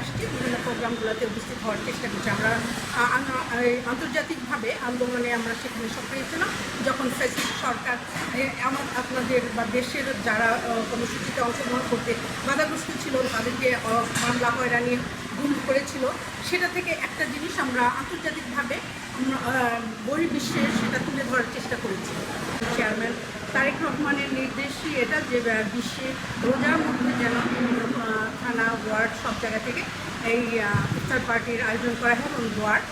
আসছি, বিভিন্ন প্রোগ্রামগুলোতে উপস্থিত হওয়ার চেষ্টা করছি। আমরা আন্তর্জাতিকভাবে আন্দোলনে আমরা সেখানে সক্রিয় ছিলাম। যখন ফ্যাসিস্ট সরকার আমার, আপনাদের বা দেশের যারা কর্মসূচিতে অংশগ্রহণ করতে বাধাগ্রস্ত ছিল, তাদেরকে মামলা, হয়রানি, গুম করেছিল, সেটা থেকে একটা জিনিস আমরা আন্তর্জাতিকভাবে বহির্বিশ্বে সেটা তুলে ধরার চেষ্টা করেছি। চেয়ারম্যান তারেক রহমানের নির্দেশই এটা যে বিশ্বে রোজার মধ্যে যেন থানা, ওয়ার্ড সব জায়গা থেকে এই ইফতার পার্টির আয়োজন করা হয় এবং ওয়ার্ড।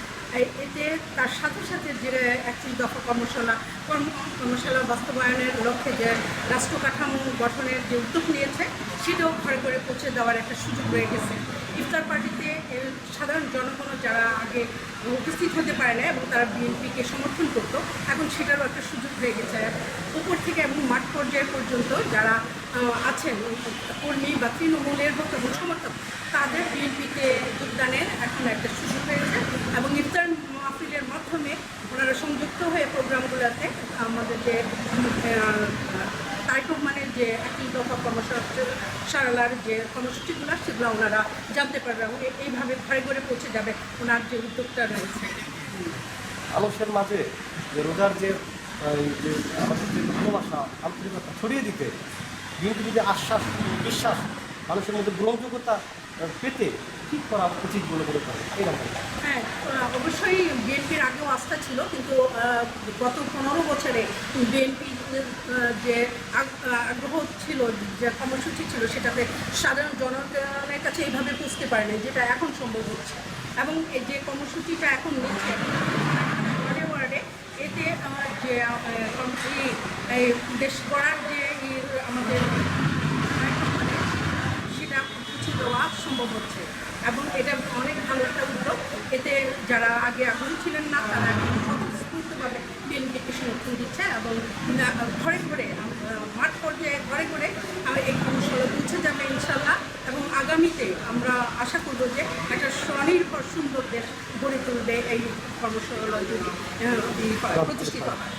এতে তার সাথে সাথে যে, একত্রিশ দফা কর্মশালা, কর্ম, কর্মশালা বাস্তবায়নের লক্ষ্যে যে রাষ্ট্র কাঠামো গঠনের যে উদ্যোগ নিয়েছে, সেটাও ঘরে ঘরে পৌঁছে দেওয়ার একটা সুযোগ রয়ে গেছে। ইফতার পার্টিতে সাধারণ জনগণ যারা আগে উপস্থিত হতে পারে না এবং তারা বিএনপিকে সমর্থন করতো, এখন সেটারও একটা সুযোগ হয়ে গেছে। উপর থেকে এবং মাঠ পর্যায়ে পর্যন্ত যারা আছেন, কর্মী বা তৃণমূলের এবং সমর্থক, তাদের বিএনপিতে যোগদানের এখন একটা সুযোগ হয়েছে এবং ইফতার মাহফিলের মাধ্যমে ওনারা সংযুক্ত হয়ে প্রোগ্রামগুলোতে আমাদের যে রহমানের যে একই দফা সারালার যে কর্মসূচিগুলো সেগুলো ওনারা জানতে পারবে এবং এইভাবে ঘরে ঘরে পৌঁছে যাবে ওনার যে উদ্যোগটা রয়েছে। মানুষের মাঝে যে রোজার যে যে আমাদের যে ভালোবাসা আন্তরিকতা ছড়িয়ে দিতে বিএনপি যদি আশ্বাস বিশ্বাস মানুষের মধ্যে গ্রহণযোগ্যতা পেতে ঠিক করা উচিত বলে মনে করেন হ্যাঁ অবশ্যই বিএনপির আগেও আস্থা ছিল কিন্তু গত পনেরো বছরে বিএনপি যে আগ- আগ্রহ ছিল, যে কর্মসূচি ছিল সেটাতে সাধারণ জনগণের কাছে এইভাবে বুঝতে পারেনি যেটা এখন সম্ভব হচ্ছে। এবং এই যে কর্মসূচিটা এখন নিচ্ছে ওয়ার্ডে ওয়ার্ডে এতে আমার যে এই- দেশ গড়ার যে আমাদের সেটা কিছু দেওয়া সম্ভব হচ্ছে। এবং এটা অনেক ভালো একটা উদ্যোগ। এতে যারা আগে আগ্রহী ছিলেন না, তারা এখন স্বতঃস্ফূর্তভাবে বিএনপিকে সমর্থন দিচ্ছে এবং ঘরে ঘরে মাঠ পর্যায়ে ঘরে ঘরে এই কর্মশালা পৌঁছে যাবে ইনশাল্লাহ এবং আগামীতে আমরা আশা করব যে একটা স্বনির্ভর সুন্দর দেশ গড়ে তুলবে এই কর্মশালা যদি প্রতিষ্ঠিত হয়